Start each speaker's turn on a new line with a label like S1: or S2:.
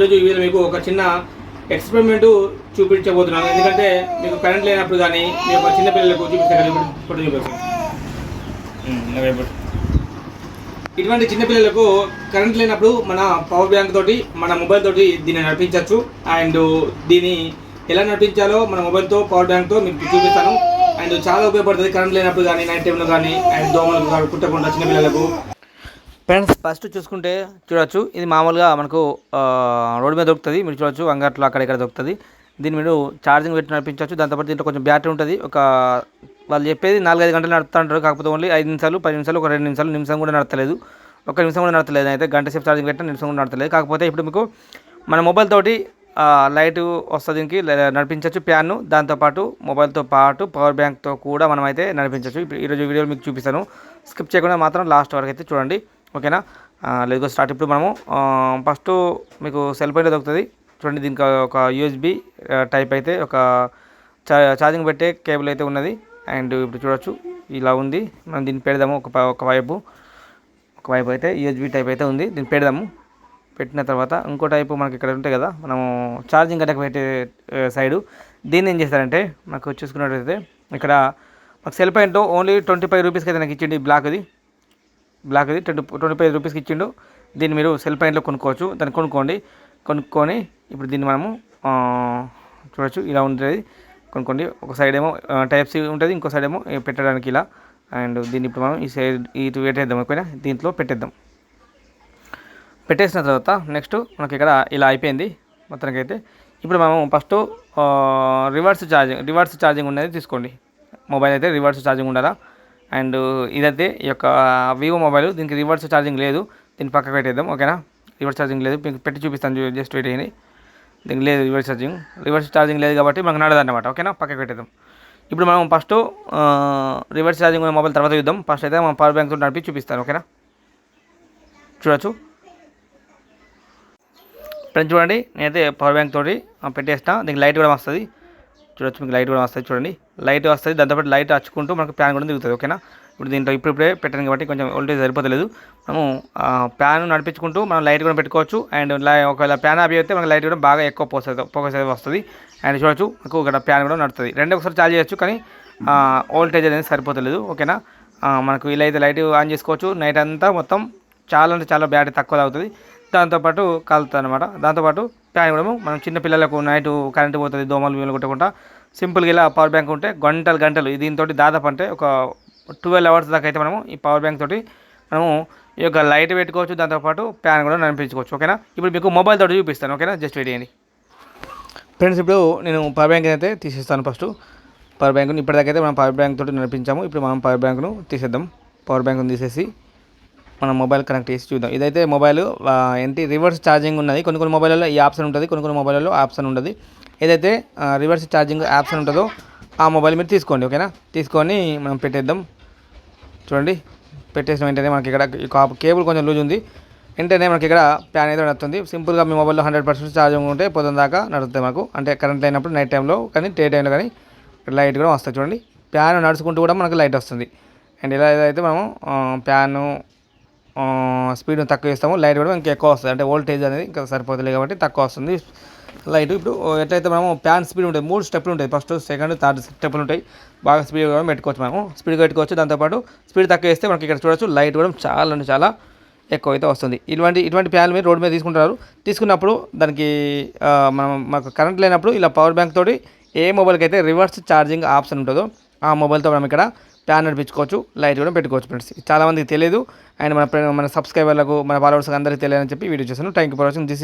S1: ఈరోజు వీడియో మీకు ఒక చిన్న ఎక్స్పెరిమెంట్ చూపించబోతున్నాను. ఎందుకంటే మీకు కరెంట్ లేనప్పుడు కానీ మీ యొక్క చిన్న పిల్లలకు ఇప్పుడు చూపిస్తాను. ఇటువంటి చిన్న పిల్లలకు కరెంట్ లేనప్పుడు మన పవర్ బ్యాంక్ తోటి మన మొబైల్ తోటి దీన్ని నడిపించవచ్చు. అండ్ దీన్ని ఎలా నడిపించాలో మన మొబైల్తో పవర్ బ్యాంక్తో మీకు చూపిస్తాను. అండ్ చాలా ఉపయోగపడుతుంది కరెంట్ లేనప్పుడు కానీ నైట్ టైంలో కానీ అండ్ దోమలకు కానీ కుట్టకుండా చిన్న పిల్లలకు. ఫ్రెండ్స్ ఫస్ట్ చూసుకుంటే చూడొచ్చు ఇది మామూలుగా మనకు రోడ్డు మీద దొరుకుతుంది. మీరు చూడొచ్చు అంగట్లో అక్కడ ఇక్కడ దొరుకుతుంది. దీన్ని మీరు ఛార్జింగ్ పెట్టి నడిపించవచ్చు దాంతోపాటు దీంట్లో కొంచెం బ్యాటరీ ఉంటుంది. ఒక వాళ్ళు చెప్పేది నాలుగైదు గంటలు నడుపుతా ఉంటారు కాకపోతే ఓన్లీ ఐదు నిమిషాలు పది నిమిషాలు ఒక రెండు నిమిషాలు నిమిషం కూడా నడతలేదు. ఒక నిమిషం కూడా నడతలేదు. అయితే గంట సేపు ఛార్జింగ్ పెట్టిన నిమిషం కూడా నడతలేదు. కాకపోతే ఇప్పుడు మీకు మన మొబైల్ తోటి లైట్ వస్తుంది దీనికి నడిపించవచ్చు ప్యాన్ను దాంతోపాటు మొబైల్తో పాటు పవర్ బ్యాంక్తో కూడా మనం అయితే నడిపించవచ్చు ఇప్పుడు ఈరోజు వీడియోలో మీకు చూపిస్తాను. స్కిప్ చేయకుండా మాత్రం లాస్ట్ వరకు అయితే చూడండి. ఓకేనా? లేదు స్టార్ట్ ఇప్పుడు మనము ఫస్ట్ మీకు సెల్ ఫోన్లో దొరుకుతుంది. చూడండి దీనికి ఒక యూఎస్బి టైప్ అయితే ఒక ఛార్జింగ్ పెట్టే కేబుల్ అయితే ఉన్నది. అండ్ ఇప్పుడు చూడొచ్చు ఇలా ఉంది. మనం దీన్ని పెడదాము ఒక ఒక వైపు. ఒక వైపు అయితే యూఎస్బి టైప్ అయితే ఉంది. దీన్ని పెడదాము. పెట్టిన తర్వాత ఇంకో టైపు మనకి ఇక్కడ ఉంటాయి కదా మనము ఛార్జింగ్ గట్టకు పెట్టే సైడు దీన్ని ఏం చేస్తారంటే మనకు చూసుకున్నట్టయితే ఇక్కడ మాకు cell point only twenty five రూపీస్కి అయితే నాకు ఇచ్చింది బ్లాక్ ఇది ట్వంటీ ట్వంటీ ఫైవ్ రూపీస్కి ఇచ్చిండు. దీన్ని మీరు సెల్ పాయింట్లో కొనుక్కోవచ్చు. దాన్ని కొనుక్కోండి. కొనుక్కొని ఇప్పుడు దీన్ని మనము చూడొచ్చు ఇలా ఉంటుంది. కొనుక్కోండి. ఒక సైడ్ ఏమో టైప్ సి ఉంటుంది. ఇంకో సైడ్ ఏమో పెట్టడానికి ఇలా. అండ్ దీన్ని ఇప్పుడు మనం ఈ సైడ్ ఇటు పెట్టేద్దాం ఓకేనా దీంట్లో పెట్టేద్దాం. పెట్టేసిన తర్వాత నెక్స్ట్ మనకి ఇక్కడ ఇలా అయిపోయింది మొత్తానికి అయితే ఇప్పుడు మనం first reverse charging reverse charging ఉన్నది తీసుకోండి. మొబైల్ అయితే రివర్స్ ఛార్జింగ్ ఉండాలా అండ్ ఇదైతే ఈ యొక్క వివో మొబైల్ దీనికి రివర్స్ ఛార్జింగ్ లేదు. దీన్ని పక్కకు పెట్టేద్దాం ఓకేనా? రివర్స్ ఛార్జింగ్ లేదు. మీకు పెట్టి చూపిస్తాను జస్ట్ వెయిట్ అయ్యింది దీనికి లేదు రివర్స్ ఛార్జింగ్ రివర్స్ ఛార్జింగ్ లేదు కాబట్టి మనకు నడదన్నమాట ఓకేనా? పక్కకు పెట్టేద్దాం. ఇప్పుడు మనం ఫస్ట్ రివర్స్ ఛార్జింగ్ ఉన్న మొబైల్ తర్వాత చూద్దాం. ఫస్ట్ అయితే మనం పవర్ బ్యాంక్ నడిపి చూపిస్తాను ఓకేనా? చూడొచ్చు? ఫ్రెండ్స్ చూడండి నేనైతే పవర్ బ్యాంక్ తోటి పెట్టేస్తాను దీనికి లైట్ కూడా వస్తుంది చూడొచ్చు మీకు లైట్ కూడా వస్తుంది చూడండి. లైట్ వస్తుంది దాంతోపాటు లైట్ అచ్చుకుంటూ మనకు ప్యాన్ కూడా దిగుతుంది ఓకేనా? ఇప్పుడు దీంట్లో ఇప్పుడు ఇప్పుడే పెట్టాను కాబట్టి కొంచెం వోల్టేజ్ సరిపోతలేదు. మనము ప్యాన్ నడిపించుకుంటూ మనం లైట్ కూడా పెట్టుకోవచ్చు. అండ్ లై- ఒకవేళ ప్యాన్ ఆపి అయితే మనకి లైట్ కూడా బాగా ఎక్కువ పోస్తుంది పోసేది వస్తుంది. అండ్ చూడొచ్చు మనకు ఇక్కడ ప్యాన్ కూడా నడుతుంది రెండు ఒకసారి చార్జ్ చేయొచ్చు కానీ వోల్టేజ్ అనేది సరిపోతలేదు ఓకేనా? మనకు ఇలా అయితే లైట్ ఆన్ చేసుకోవచ్చు. నైట్ అంతా మొత్తం చాలా అంటే చాలా బ్యాటరీ తక్కువ తాగుతుంది దాంతోపాటు కాలుతుంది అనమాట దాంతోపాటు ప్యాన్ కూడా మనం చిన్న పిల్లలకు నైట్ కరెంట్ పోతుంది దోమలు వీలు కొట్టకుండా సింపుల్గా ఇలా పవర్ బ్యాంక్ ఉంటే గంటలు గంటలు. దీంతో దాదాపు అంటే ఒక ట్వెల్వ్ అవర్స్ దాకా అయితే మనము ఈ పవర్ బ్యాంక్ తోటి మనము ఈ యొక్క లైట్ పెట్టుకోవచ్చు. దాంతోపాటు ప్యాన్ కూడా నడిపించుకోవచ్చు. ఓకేనా? ఇప్పుడు మీకు మొబైల్ తోటి చూపిస్తాను. ఓకేనా? జస్ట్ వెయిట్ చేయండి. ఫ్రెండ్స్ ఇప్పుడు నేను పవర్ బ్యాంక్ అయితే తీసేస్తాను ఫస్ట్. పవర్ బ్యాంక్ ఇప్పటిదాకైతే అయితే మనం పవర్ బ్యాంక్ తోటి నడిపించాము. ఇప్పుడు మనం పవర్ బ్యాంక్ను తీసేద్దాం. పవర్ బ్యాంక్ను తీసేసి మనం మొబైల్ కనెక్ట్ చేసి చూద్దాం. ఇదైతే మొబైల్ ఏంటి రివర్స్ ఛార్జింగ్ ఉన్నది. కొన్ని కొన్ని మొబైల్లో ఈ ఆప్షన్ ఉంటుంది కొన్ని కొన్ని మొబైల్లో ఆప్షన్ ఉండదు. ఏదైతే రివర్స్ ఛార్జింగ్ ఆప్షన్ ఉంటుందో ఆ మొబైల్ మీరు తీసుకోండి ఓకేనా తీసుకొని మనం పెట్టేద్దాం. చూడండి పెట్టేసిన వెంటనే మనకి ఇక్కడ కేబుల్ కొంచెం లూజ్ ఉంది. వెంటనే మనకి ఇక్కడ ప్యాన్ అయితే నడుస్తుంది. సింపుల్గా మీ మొబైల్లో హండ్రెడ్ పర్సెంట్ ఛార్జింగ్ ఉంటే పొద్దున దాకా నడుస్తుంది మాకు. అంటే కరెంట్ లేనప్పుడు నైట్ టైంలో కానీ డే టైంలో కానీ లైట్ కూడా వస్తుంది చూడండి ప్యాన్ నడుచుకుంటూ కూడా మనకు లైట్ వస్తుంది. అండ్ ఇలా అయితే మనము ప్యాను స్పీడ్ తక్కువ ఇస్తాము లైట్ కూడా ఇంకా ఎక్కువ వస్తుంది. అంటే వోల్టేజ్ అనేది ఇంకా సరిపోతుంది కాబట్టి తక్కువ వస్తుంది. లైట్ ఇప్పుడు ఎట్లయితే మనము ప్యాన్ స్పీడ్ ఉంటుంది మూడు స్టెప్లు ఉంటాయి. ఫస్ట్ సెకండ్ థర్డ్ స్టెప్లు ఉంటాయి. బాగా స్పీడ్ కూడా పెట్టుకోవచ్చు మనము. స్పీడ్గా పెట్టుకోవచ్చు. దాంతోపాటు స్పీడ్ తక్కువ వేస్తే మనకి ఇక్కడ చూడొచ్చు లైట్ కూడా చాలా అంటే చాలా ఎక్కువ అయితే వస్తుంది. ఇటువంటి ఇటువంటి ప్యాన్లు మీరు రోడ్డు మీద తీసుకుంటారు. తీసుకున్నప్పుడు దానికి మనం మాకు కరెంట్ లేనప్పుడు ఇలా పవర్ బ్యాంక్ తోటి ఏ మొబైల్కి అయితే రివర్స్ ఛార్జింగ్ ఆప్షన్ ఉంటుందో ఆ మొబైల్తో మనం ఇక్కడ ప్యాన్ నడిపించుకోవచ్చు లైట్ కూడా పెట్టుకోవచ్చు ఫ్రెండ్స్ చాలామందికి తెలియదు అండ్ మన మన సబ్స్క్రైబర్లకు మన ఫాలోవర్స్కి అందరికీ తెలియదని చెప్పి వీడియో చేశాను thank you for watching this